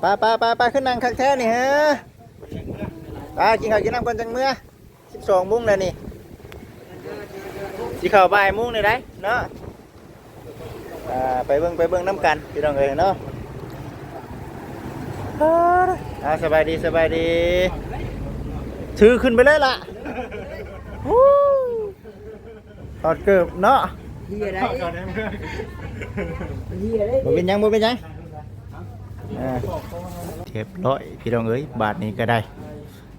ไปไปไปไปขึ้นนั่งคักแท้นี่ฮะไปกินข้าวกินน้ำก่อนจังเมื่อสิบสองโมุ้งแล้วนี่สิเข้าบ่ายโมุ้งเลยได้เนาะอ่าไปเบิ่งไปเบิ่งน้ำกันพี่น้องเอ้ยเนาะอ่าสบายดีสบายดีถือขึ้นไปเลยล่ะฮู้ถอดเกือบเนาะเฮียได้เฮียได้บ่เป็นหยังบ่เป็นหยังอ่า เรียบร้อยพี่น้องเอ้ยบาทนี้ก็ได้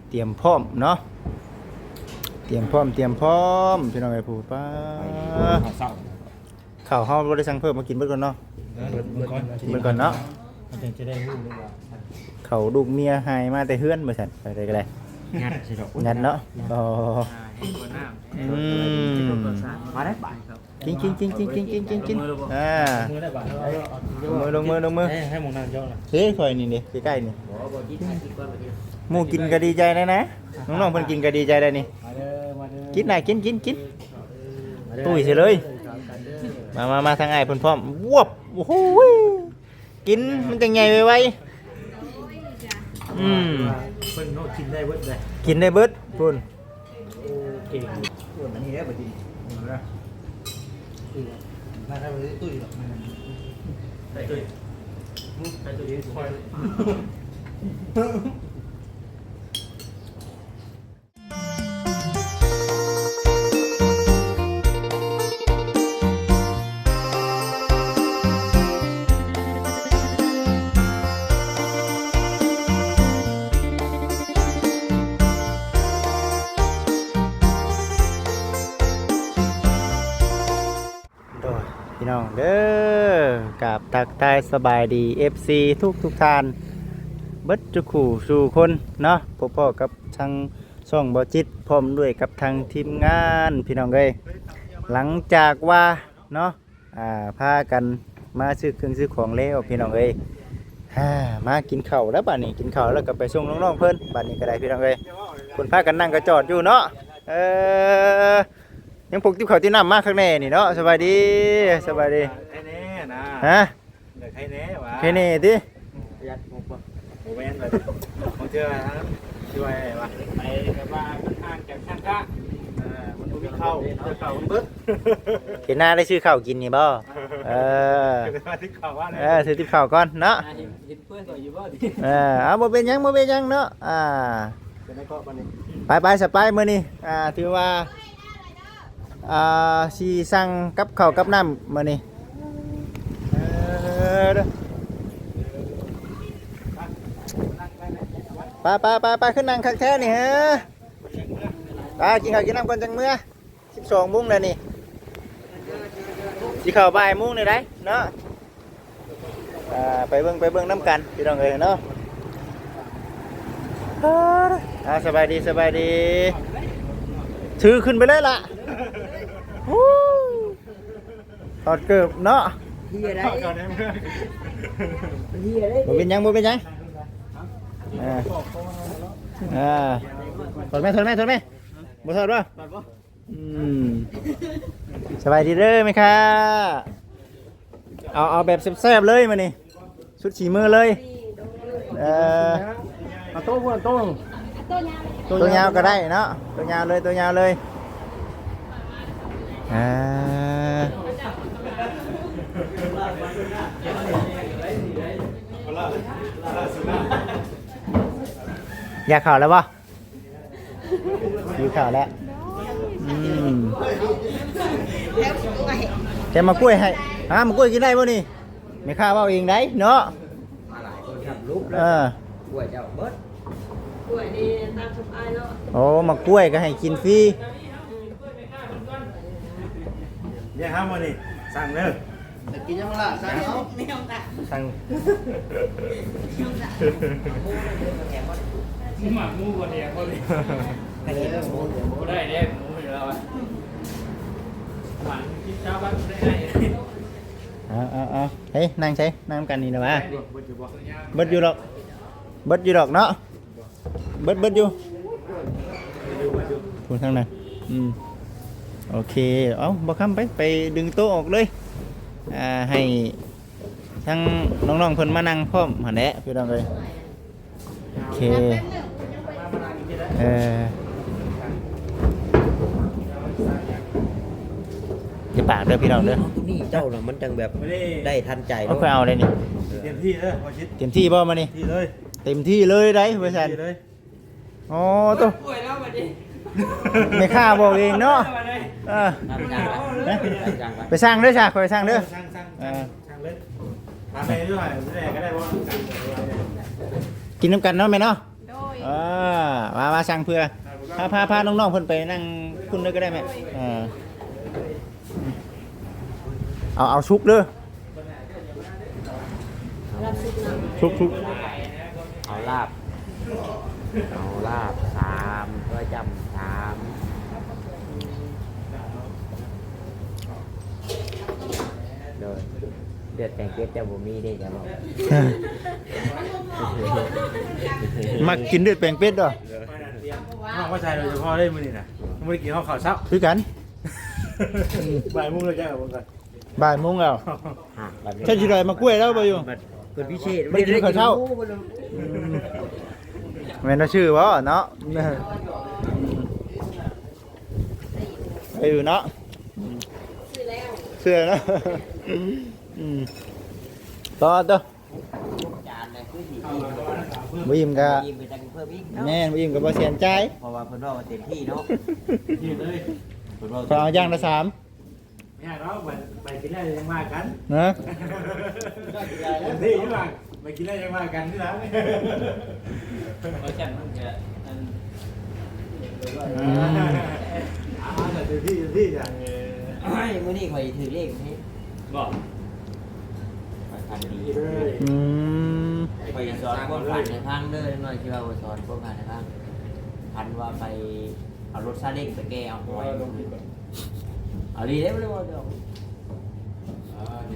เตรียมพร้อมเนาะเตรียมพร้อมเตรียมพร้อมพี่น้องเอ้ยผู้ป้าเศร้าข้าวเฮาบ่ได้สั่งเพิ่มมากินเบิดก่อนเนาะเบิดก่อนกินเบิดก่อนเนาะมันถึงจะได้รู้ด้วยว่าเขาวลูกเมียหายมาแต่เฮือนบ่ซั่นไปได้ก็ได้งัดสิดอกงันเนาะอ๋ออืมมาได้บ่าย กินกินกินกินกินกินกินกินอ่ามือได้บ่ายลงมือลงมือลงมือให้หมูนั่งย่อนะเฮ้ยข่อยนี่นี่ใกล้ๆนี่หมูกินก็ดีใจนะนะน้องๆเพิ่นกินก็ดีใจได้นี่มาเด้อมาเด้อกินหน่อยกินกินกินตุ้ยเสียเลยมามามาทางไอ้ายเพิ่นพร้อมวบโอ้โหยกินมันจังใหญ่ไวๆอืมเพิ่นโน้กินได้เบิดเลยกินได้เบิดพุ่นเก่งอันนี้ได้บ่ดี คือแบบน่าจะไปที่ตุ้ยหรอกมันใส่ตุ้ยใส่ตุ้ยคอย อกับทักทายสบายดี FC ทุกทุกท่านเบิดจุขู่สู่คนเนาะพ่อพ่อกับทางช่องบอจิตพร้อมด้วยกับทางทีมงานพี่น้องเอ้ยหลังจากว่าเนาะอ่าพากันมาซื้อเครื่องซื้อของแล้วพี่น้องเอ้ยฮ่ามากินข้าวแล้วบัดนี้กินข้าวแล้วก็ไปส่งน้องๆเพิ่นบัดนี้ก็ได้พี่น้องเอ้ยคนพากันนั่งก็จอดอยู่เนาะเออยังพกติ๊บข้าวที่น้ำมากข้างในนี่เนาะสบายดีสบายดี น่นะฮะเด็กให้แน่วะแค่นี้ติยัดงบบ่โมเมนต์เลยของเจอครับช่วยวะไปกับว่ามันห่างจากช่างกะเออมันมีเข้าเจอเข้ามันเบิดเห็นหน้าได้ซื้อข้าวกินนี่บ่เออเจอมาที่เข้าว่าเออซื้อติบข้าวก่อนเนาะเห็นเพื่อนก็อยู่บ่ดิเออเอาบ่เป็นหยังบ่เป็นหยังเนาะอ่าจะได้ก็วันนี้ไปไปสไปมื้อนี้อ่าถือว่าอ่าสิสั่งกับข้าวกับน้ำมื้อนี้เอ อเด้อไปไปไปไปขึ้นนั่งคักแท้นี่ฮะไปกินข้าวกินน้ำก่อนจังเมื่อ12โมงแล้วนี่สิเข้าบ่ายโมงเลยได้เนาะอ่าไปเบิ่งไปเบิ่งน้ำกันพี่น้องเอ้ยเนาะอ่าสบายดีสบายดีถือขึ้นไปเลยล่ะฮู้ถอดเกือบเนาะ เฮียได้ก่อนได้เมื่อเฮียได้บ่เป็นหยังบ่เป็นหยังอ่าอ่าถอดไหมถอดไหมถอดไหมบ่ถอดบ่อืมสบายดีเด้อไหมคะเอาเอาแบบแซ่บๆเลยมานี่ชุดสีมือเลยเออเอาโต๊ะพวกโต๊ะตัวยาวก็ได้เนาะตัวยาวเลยตัวยาวเลยอ่า อยากข่าวแล้วปะอยู่ข่าวแล้วอืมแกมากล้วยให้ฮะมากล้วยกินได้ป่ะนี่ไม่ข้าเอาเองได้เนาะมาหลายคนครับลุกเออป่วยเจ้าเบิดป่วยนี่ตามสบายแล้วโอ้มากล้วยก็ให้กินฟรีเนี่ยห้ามวันนี้สั่งเด้อกินยังล่ะสั่งเอาไม่ต้องตาสั่ง หมักมูกันเนี่ยคนนี้ให้กินหมูเดี๋ยวมูได้เด้หมูอยู่แล้วอะหวานกินเช้าบ้านได้ไงเอาเอาเอาเฮ้ยนั่งใช้นั่งกันนี่นะวะเบิดอยู่บ่เบิดอกเบิดอยู่ดอกเนาะเบิดเบิดอยู่พูดทางนั้นอืมโอเคเอาบอกคำไปไปดึงโต๊ะออกเลยอ่าให้ทั้งน้องๆเพิ่นมานั่งพร้อมหันแหละพี่น้องเอ้ยโอเค เอออย่าปากเด้อพี่น้องเด้อตรงนี้เจ้าน่ะมันจังแบบไม่ได้ได้ทันใจเอาไปเอาเลยนี่เตรียมที่เลยพอชิดเต็มที่บ่มานี่ที่เลยเต็มที่เลยได้เพื่อนที่เลยอ๋อตัวป่วยแล้วบัดนี้ไม่ค่าบอกเองเนาะเออทำจังไปจังไปไปสร้างเด้อจ้ะคอยสร้างเด้อช่างช่างเออช่างเลยทำไปด้วยไม่ได้ก็ได้ว่ากินน้ำกันเนาะแม่เนาะโดย อ่ามามาช่างเพื่อพาพาพาน้องๆเพิ่นไปนั่งคุณด้วยก็ได้ไหม่เออเอาเอาชุกเด้อชุกชุกเอาลาบ เอาลาบสามก็จำสามโดย เดือดแต่งเก็ดจะบ่มีได้จะบอกมากินเดือดแปลงเป็ดด้วยน้องว่าชายโดยเฉพาะได้มื้อนี่นะไม่ได้กินข้าวขาวเช้าคือกันบ่ายโมงเลยจ้าผมก่อนบ่ายโมงแล้วฮะแบบนี้ใช่สิได้มากล้วยแล้วบ่อยู่บัดเป็นพิเศษไม่ได้กินข้าวเช้าอืมแม่นว่าชื่อบ่เนาะไปอยู่เนาะซื้อแล้วเสื้อเนาะ อืมต่อต่อจานเลยคือสีบ่ยิ้มก็ยิ้มไปจังเพิ่มอีกเนาะแม่นบ่ยิ้มก็บ่เสียใจเพราะว่าเพิ่นว่าว่าเต็มที่เนาะที่เลยเพิ่นว่าขอเอาอย่างละสามเนี่ยเราไปไปกินได้ยังมากันนะเต็มที่ใช่ป่ะไปกินได้ยังมากันที่ร้านอืมอ่าเต็มที่เต็มที่จ้ะไอ้มื้อนี้ข่อยถือเลขให้บอกข่อย พันดีเลยอืมข่อยสอนพวกผ่านในทางเด้อหน่อยที่ว่าสอนพวกผ่านในทางพันว่าไปเอารถซาเล้งไปแก้เอาหอยเอาดีได้บ่ได้บ่เดี๋ยว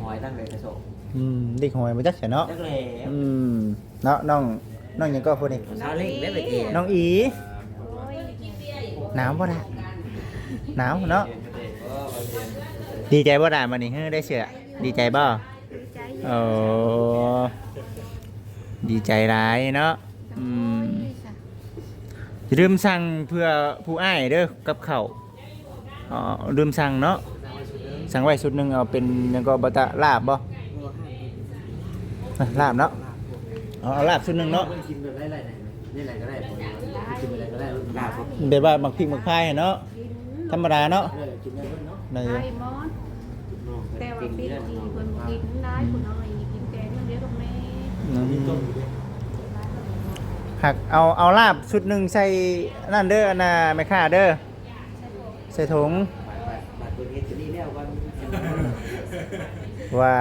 หอยตั้งแต่กระโสกอืมเด็กหอยบ่จักใช่เนาะจักแหล่อืมเนาะน้องน้องหยังก็พูดนี่ซาเล้งได้ไปแก้น้องอีโอ้ยกินเบียร์อีกหนาวบ่ล่ะหนาวเนาะดีใจบ่ได้มานี่เฮ้ยได้เสือดีใจบ่ใจ โอ้ดีใจร้ายเนาะอืมอย่าลืมสั่งเพื่อผู้อ้ายเด้อกับข้าวอ๋อลืมสั่งเนาะสั่งไว้ชุดหนึงเอาเป็นหยังก็บะตะลาบบ่อะลาบเนาะเอาเอาลาบชุดหนึงเนาะกินแบบไรๆนี่ไหนก็ได้กินแบบไรก็ได้ลาบแบบว่ามักพริกมักพายเนาะกินธรรมดาเนาะกินได้เพิ่นเนาะใน ไอ้มอนแต่ว่าปิดทีเพิ่นกินได้ผู้น้อยกินแกงมันเดียวตรงนี้หักเอาเอาลาบชุดหนึ่งใส่นั่นเด้ออันน่ะแม่ค้าเด้อใส่ถุงบัตรตัวนี้ตัวนี้แล้ววันว่า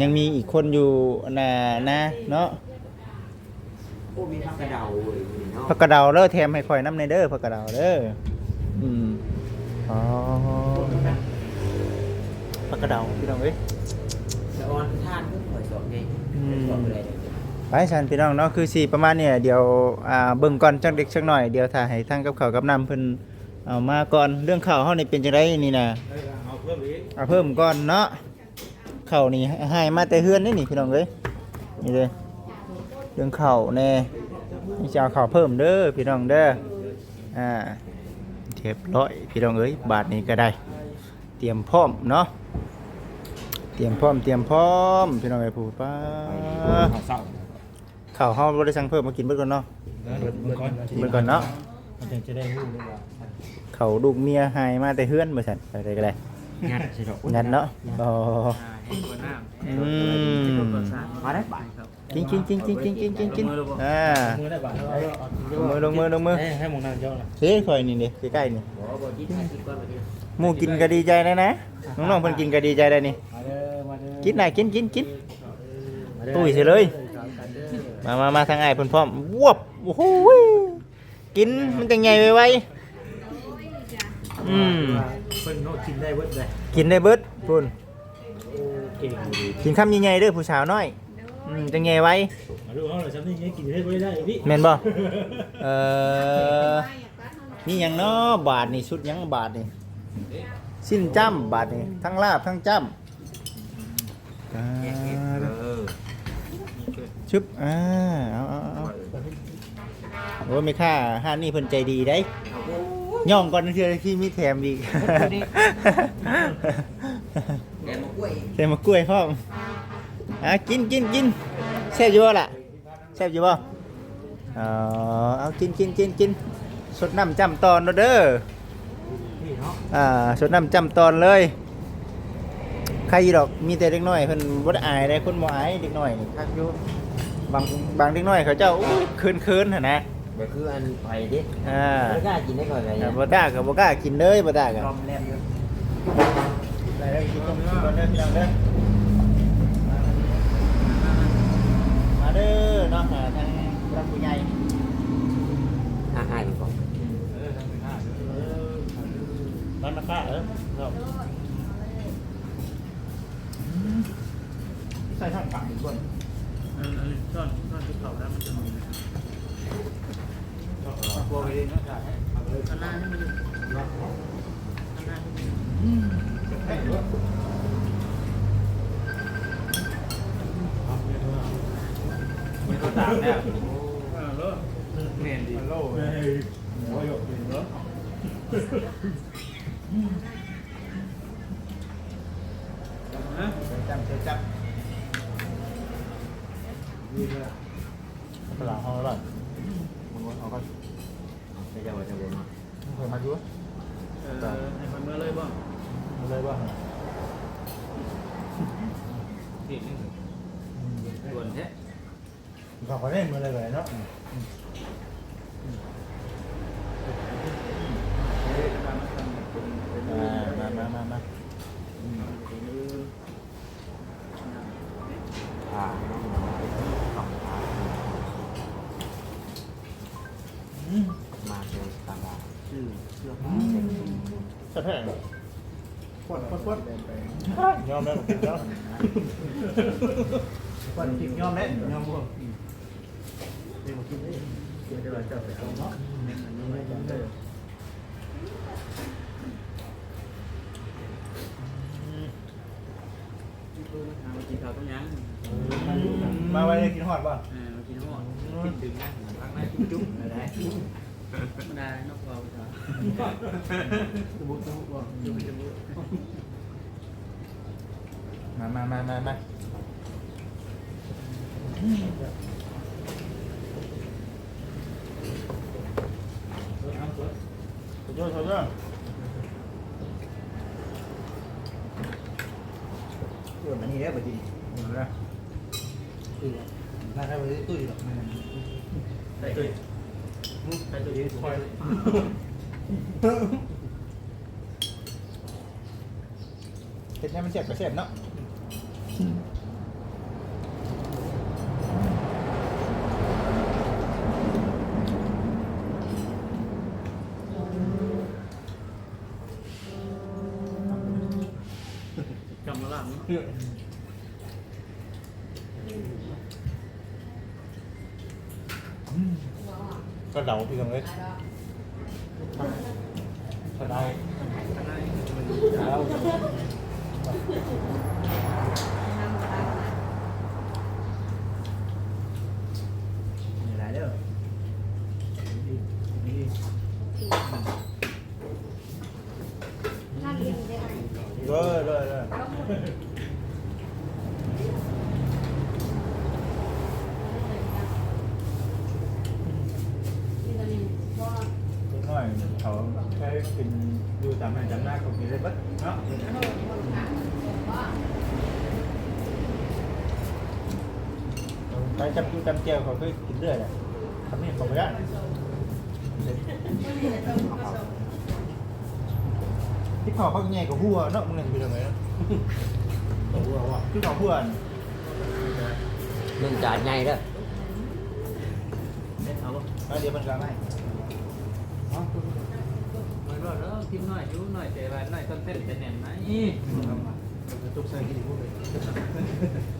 ยังมีอีกคนอยู่อันน่ะนะเนาะโอ้มีผักกระเดาเว้ยเนาะผักกระเดาเด้อแถมให้ข่อยน้ำในเด้อผักกระเดาเด้ออืมอ๋อ ผักกระเดาพี่น้องเอ้ยจะออนทานเพิ่งหอยสองไงอืมสองเลยไปชันพี่น้องเนาะคือสี่ประมาณเนี่ยเดี๋ยวอ่าเบิ่งก่อนจักเด็กจักหน่อยเดี๋ยวถ้าให้ทางกับข้าวกับน้ำเพิ่นเอามาก่อนเรื่องข้าวเฮานี่เป็นจังไดนี่นะเอาเพิ่มอีกเอาเพิ่มก่อนเนาะข้าวนี่ให้มาแต่เฮือนนี่นี่พี่น้องเอ้ยนี่เลยเรื่องข้าวแน่นี่จะเอาข้าวเพิ่มเด้อพี่น้องเด้ออ่าเรียบร้อยพี่น้องเอ้ยบาทนี้ก็ได้ เตรียมพร้อมเนาะเตรียมพร้อมเตรียมพร้อมพี่น้องเอ้ยผู้ป้าเศร้าข้าวเฮาบ่ได้สั่งเพิ่มมากินเบิดก่อนเนาะเมื่อก่อนเบิดก่อนเนาะมันถึงจะได้รู้ด้วยว่าเขาลูกเมียหายมาแต่เฮือนบ่ซั่นไปได้ก็ได้งัดสิดอกงั้นเนาะบ่ให้คนน้ำอืมมาได้บ่ายครับ กินกินกินกินกินกินกินกินอ่ามือได้บ่าลงมือลงมือลงมือให้หมองนั่งเจ้านะเฮ้ยข่อยนี่ดิใกล้ๆนี่บ่บ่กินให้กินก่อนบ่กินหมู่กินก็ดีใจนะนะน้องๆเพิ่นกินก็ดีใจได้นี่มาเด้อมาเด้อกินหน่อยกินกินกินตุ้ยสิเลย มามามาทางอ้ายเพิ่นพร้อมวบโอ้โหกินมันจังใหญ่ไวๆอืมเพิ่นโน้กินได้เบิดเลยกินได้เบิดพุ่นเก่งดีกินคำใหญ่ๆเด้อผู้สาวน้อย อืมจังใหญ่ไวมาดูเขาหน่อยฉันนี่กินได้เบิดได้พี่แม่นบ่ เอ่อ นี่หยังเนาะบาทนี่ชุดหยังบาทนี่สิ้นจ้ำบาทนี่ทั้งลาบทั้งจ้อ่าเออชึบอ่าเอาเอาเอาโอ้ไม่ค่าห้านนี่เพิ่นใจดีได้ย่องก่อนเทื่อที่มีแถมอีก แกมากล้วย ใส่มะกล้วยพร้อมอ่ะกินกินกินแซ่บอยู่บ่ล่ะแซ่บอยู่บ่อ๋อเอากินกินกินกินสดน้ำจำตอนเด้อนี่เนาะอ่าสดน้ำจำตอนเลยใครดอกมีแต่เด็กน้อยเพิ่นบ่ได้อายได้คนบ่อายเด็กน้อยนี่คักอยู่บางบางเด็กน้อยเขาเจ้าอู้เคินๆหั่นนะก็คืออันไผ่ดิอ่าไม่กล้ากินได้ก่อนเลยแต่บ่กล้าก็บ่กล้ากินเลยบ่กล้าก็ลอมแลมอยู่ได้แล้วกินต้มกินก่อนเด้อพี่น้องเด้อมา เด้อเนาะหาทางผู้รักผู้ใหญ่อาหารก่อนเออทางหน้าเออบ้านนาคาเออเราใส่ทางฝั่งอีกคนเอออันนี้ซ่อนซ่อนที่เขาแล้วมันจะมีบัวไปเองนะถ่ายให้เอาเลยข้างหน้านี่มันข้างหน้าไม่ต้อง ตามแล้วเออเลิกเนียนดีโล่โอ้ยเนียนเนาะ ฮะ จำเสียจับ นี่เลย ปลาห้องอร่อยมันเอาไป ไม่ใช่ว่าจะเป็น เคยมาดู เออให้มันเมื่อเลยบ้าง มาเลยว่า ที่นี่ด่วนแท้ ขอขอเล่นมาเลยเลยเนาะ มามามามา อ่าสองขามาเป็นตามมาชื่อเสื้อผ้า สะเท่าไหร่ปวดปวดปวดยอมแล้วผมยอมปวดกินยอมแล้วยอมบวกเดี๋ยวกินได้เดี๋ยวเราจะไปเอาเนาะอันนี้ไม่จำได้มากินข้าวต้มยมาไว้กินหอดป่ะำเออมากินหม้อกินถึงนะรักนะจุ๊บๆอะไรไม่ได้นอกเราจ้ะส มุทรสมุทรว่าจุ๊บจุ๊บมามามามามาสุดยอดสุดยอดเกิดมานี่แล้วปะจีนี่นะตุ้ยน่าจะไปตุ้ยหรอกใส่ตุ้ยใส่ตุ้ยคอย เห็ดให้ มันเสียบก็เสียบเนาะกำมะลังก็เดาพี่ตรงเลยก็เดาเดา มีอะไรเด้อดีดีนั่นเองได้ไหม เลยเลยเลย มีตอนนี้ว่า นิดหน่อยเขาแค่กินดูตามหน้า จำหน้าเขากินได้ปั๊บเนาะไปจำจูจำเจียวเขาเคยกินเรื่อยแหละทำนี่เขาไม่ได้ที่เขาเขาใหญ่กว่าหัวเนาะมึงเห็นไปทำไมเนาะหัวว่ะที่เขาหัวหนึ่งจานใหญ่เด้อเด็ดเอาปะแล้วเดี๋ยวมันกลางให้มันรอดแล้วกินหน่อยยุ่หน่อยแต่ว่าหน่อยต้นเต้นจะแน่นไหมตุกใส่กินพูดเลยเนาะเพื่อหนึ่งรอบปากก็ดีปากเดี๋ยวหน่อยบอกพี่ดื้อได้นั่งกินเอานะนะอยู่จะหายไปนะเอาไปอยู่พุทธเดี๋ยวได้ดอกอยู่กับเด็กน้อยบางคนเนี่ยโอ้ยเขามาได้หันได้นี่รถล่างนะมันนะเงื่อย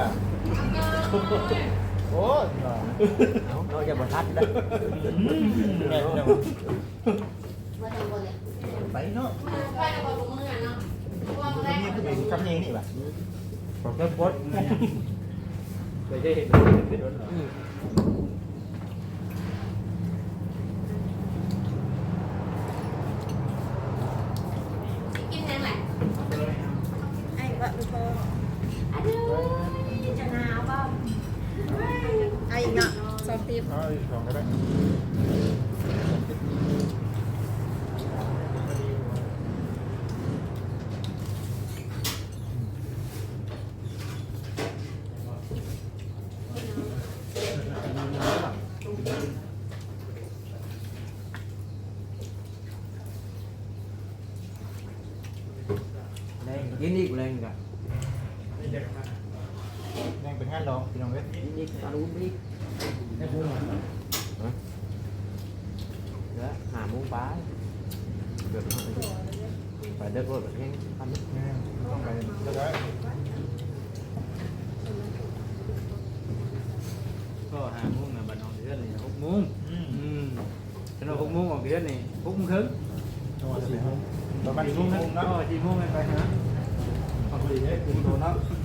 ล่ะโอ้ยเราจะบรรทัดนะมาทำบนเลยไปเนาะไปเนาะนี่คือเป็นคำนี้นี่ป่ะผมก็โพสต์ไปได้เห็นเป็นรถเหรอ ini gulai enggak yang tengah dong bilang gue ini kalau umi đó hà muốn bá được phải đất rồi phải ăn không phải đất đấy có hà muốn là bà hồng biết này hút muốn. Cho nó hút muốn còn biết này hút muốn thứ, rồi chị muốn. Đó. chị muốn hay phải hả? Uno, ¿no?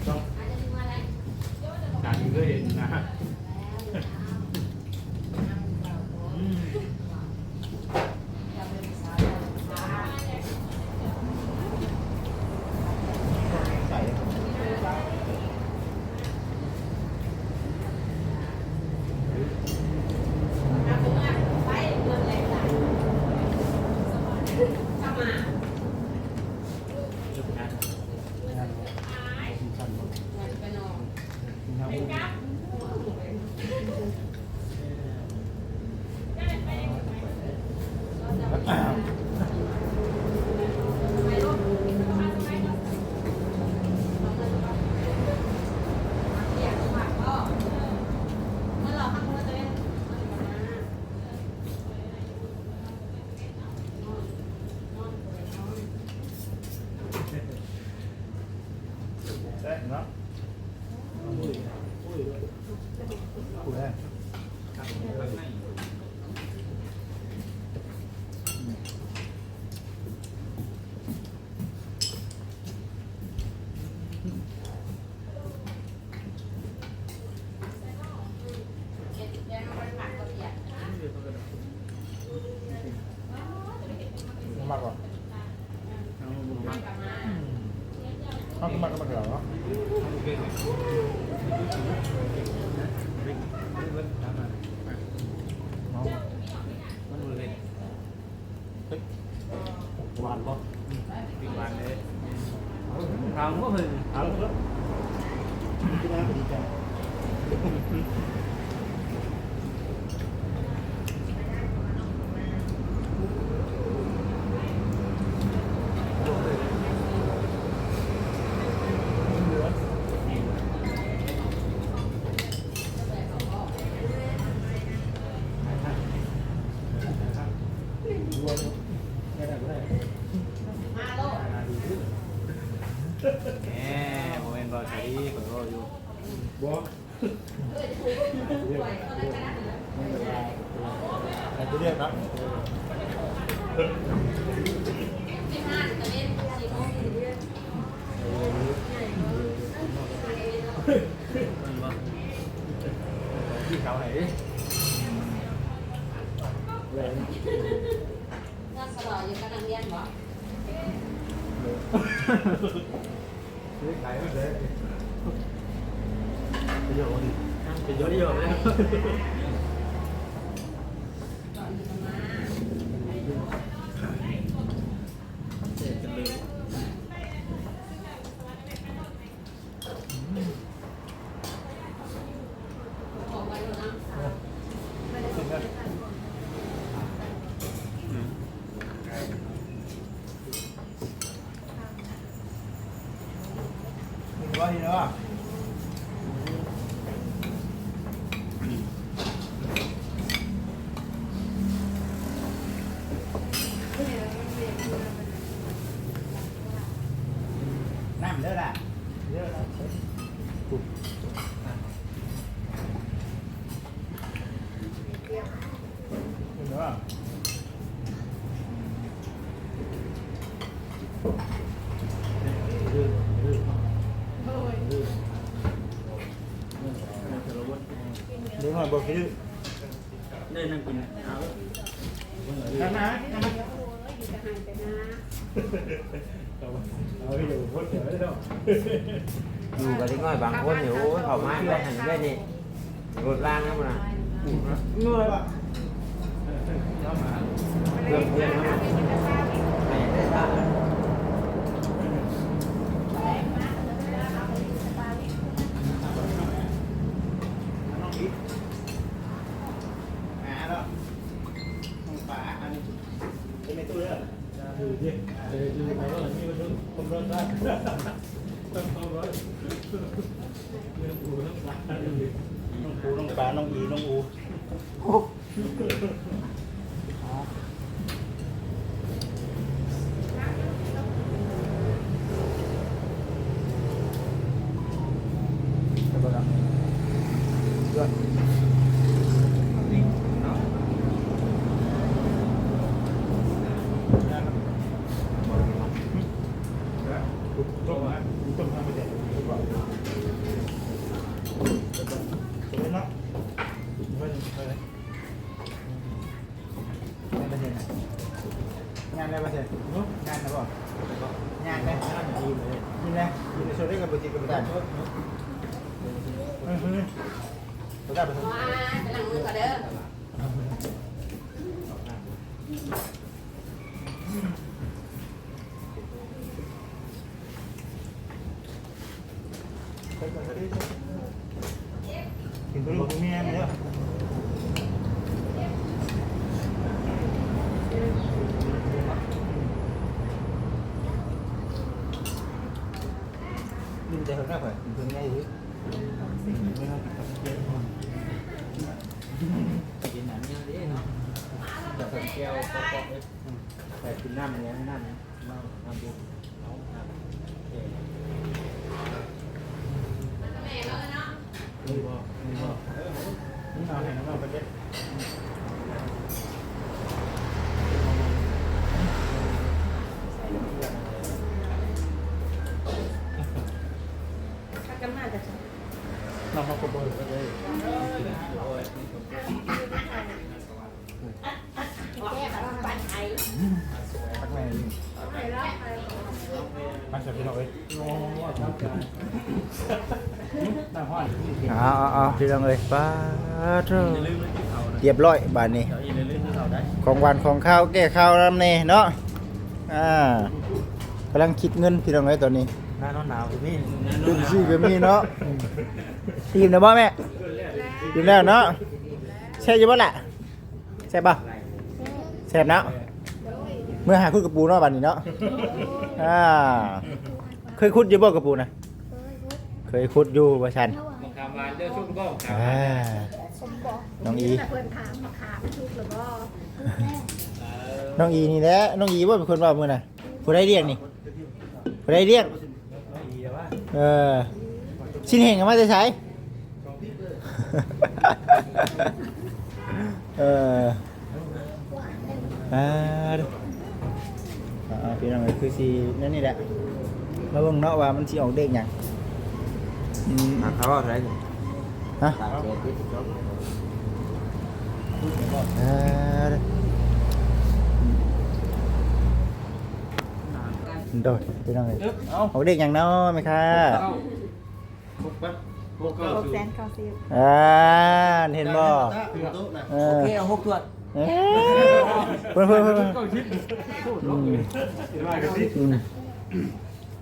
ครั ประโยชประโยชน์เยอะแล้ว à đúng rồi bột cái đựng đây là quần áo đó nè dù cái tiếng ngoài bằng quân hiểu thoải mái lên thành cái gì gột lan không nè người bạn. นก็มีคนคนรถได้ต้องต้องรถเรื่องอู่ต้องปลาอยู่ น้องปูน้องปลาน้องอีน้องอู ประธานประธานว้าจะลังมือก่อนเด้อกินตัวลูกตัวเมียมาแล้วยินใจเขาหน้าข่อยยินตัวง่ายดิ กินหนังเนี่ยดิแต่ผมแก้วปอกเลยแต่กินน้ำเนี้ยน้ำน้ำน้ำดูน้ำน้ำนี่บ่นี่บ่ นี่เอาไหนน้ำเราไปเด็ด ถ้ากันมาจะ น้องเขาก็บอกเลย แก้แบบปันไอ พักแม่ยิง ไปแล้วไป มาจากพี่น้องเอ้ย โอ้น้ำใจ น้ำห้อนอ๋ออ๋อพี่น้องเอ้ยป้าเถอย่าลืมที่เขานะเรียบร้อยบานนี้อย่าลืมที่เขาได้ของหวานของข้าวแก้ข้าวน้ำเน่เนาะอ่ากำลังคิดเงินพี่น้องเอ้ยตอนนี้หน้าหนาวพี่ดื่มซี่ก็มีเนาะอิ่มนะบ่แม่อิ่มแล้วเนาะใช่อยังบ่ล่ะใช่ป่ะแซ่บเนาะเมื่อหาคุดกระปูเนาะบัดนี้เนาะอ่าเคยคุดอยู่บ่กระปูนะ เคยคุดอยู่บ่ชันมองคำวานเจ้าชุบก็อ่าสมบอกน้องอี แต่เพื่อนถามมาขามทุกหรือว่าน้องอีนี่แหละน้องอีว่าเป็นคนว่ามื้อน่ะผู้ใดเรียกนี่ผู้ใดเรียกดีว่าเออชิ้นเห็นกันมาจะใช้ เอออ่าดูอ่าพี่น้องเอ้ยคือสีนั่นนี่แหละมาเบิ่งเนาะว่ามันสิออกเด็กหยังอืมมา เขาอะไรฮะตามเจ็ดที่จบอ่าดูโดดพี่น้องเอ้ยเอาออกเด็กหยังเนาะไหมคะพวกปั๊บพวกก็หกแสนเก้าสิบอ่าเห็นบ่เอโออเคเอาหกถ้วยเอ้ยเพิ่นเพิ่นเพิ่นเพิ่นก็คิดอืมว่ากันสิอื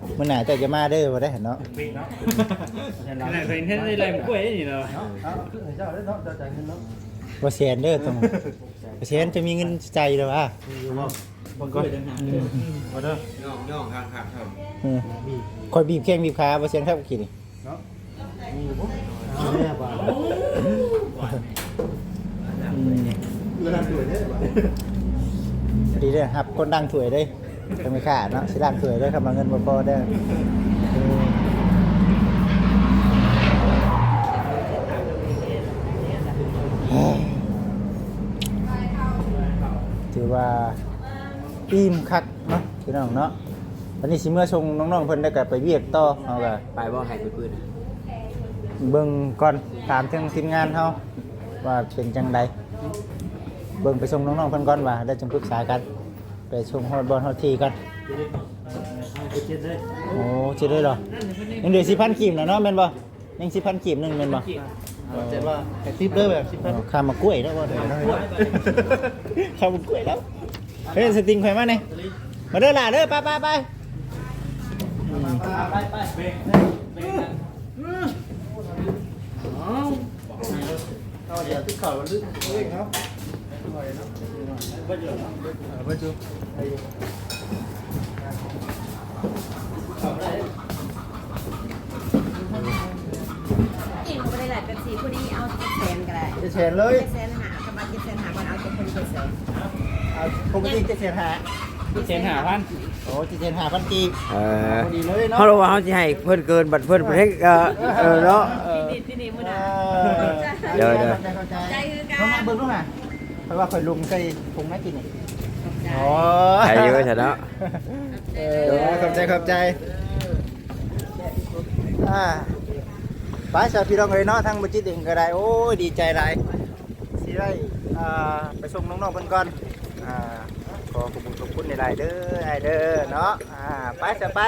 มมันหนาแต่จะมาเด้อบ่ได้เห็นเนาะปีเนาะขนาดเคยเห็นได้ไรมันกล้วยนี่เนาะบ่แสนเด้อตรงบ่แสนจะมีเงินใจหรอวะมันก็ยังมาเด้อย่องย่องข้างข้างครับอืมคอยบีบแข้งบีบขาบ่แสนครับกี่นี่แม่บ้าอืมดีเด้อครับคนดังถวยเด้ จะไม่ขาดเนาะสิล้างถวยเด้อครับมาเงินบ่พอเด้อเออเฮ้ยถือว่าอิ่มคักเนาะพี่น้องเนาะวันนี้สิเมื่อชงน้องๆเพิ่นได้ก็ไปเวียกต่อเอาก็ไปบ่ให้ไปปืนเบิ่งก่อนตามทางทีมงานเฮาว่าเป็นจังไดเบิ่งไปส่งน้องๆเพิ่นก่อนว่าได้จังปรึกษากัน ไปชมฮอดบอลฮอดทีกันไปเจ็ดเลยโอ้สิได้เหรอยังเหลือ4,000กีบนะเนาะแม่นบ่ยัง4,000กีบหนึงแม่นบ่เจ็ดว่าไอ้ทิปเด้อแบบทิปเออข้ามมากล้วยแล้วบ่ได้เนาะข้ามมากล้วยแล้วเฮ้ยสติงไผมานี่มาเด้อล่ะเด้อไปไปไปอืมไปไปเบรกเบรกเอาเดี๋ยวที่ข่าวมันลึกเองครับ ไปจุไปจุจริงไม่ได้หลายเป็นสีผู้นี้เอาเจ็ดแสนก็ได้จะแชร์เลย เจ็ดแสนหากับมาเจ็ดแสนหาคนเอาเจ็ดคนเจ็ดแสนเอาปกติจะแชร์หาเจ็ดห้าพันโอ้จะแชร์หาพันกีบเออพอดีเลยเนาะเขารู้ว่าเขาสิให้เพิ่นเกินบัดเพิ่นเฮ็ดเออเออเนาะเออนี่ที่นี่มือเอนะอเดี๋ยวเดี๋ยวเข้าใจใจคือกัเข้านมาเบิ่งดูหน่ะเพ ราะว่าข่อยลุงเคยปรุงมากินนี่โอ้ใช่อยู่ซะเนาะเออขอบใจขอบใจอ่าไปสาวพี่น้องเอ้ยเนาะทางบ่จิตเองก็ได้ โอ้ยดีใจหลายสิได้อ่าไปส่งน้องๆเพิ่นก่อนอ่าขอขอบคุณขอบคุณหลายๆเด้อไอ้เด้อเนาะอ่าไปซะไป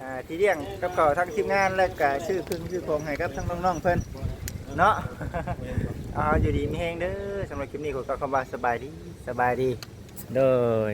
อ่าที่เลี้ยงกับเขาวทั้งทีมงานและก็ชื่อพึ่งชื่อของให้กับทั้งน้องๆเพิ่น เนาะเอาอยู่ดีมีแห้งเด้อสำหรับคลิปนี้ขอกลับคำว่าสบายดีสบายดีเด้อ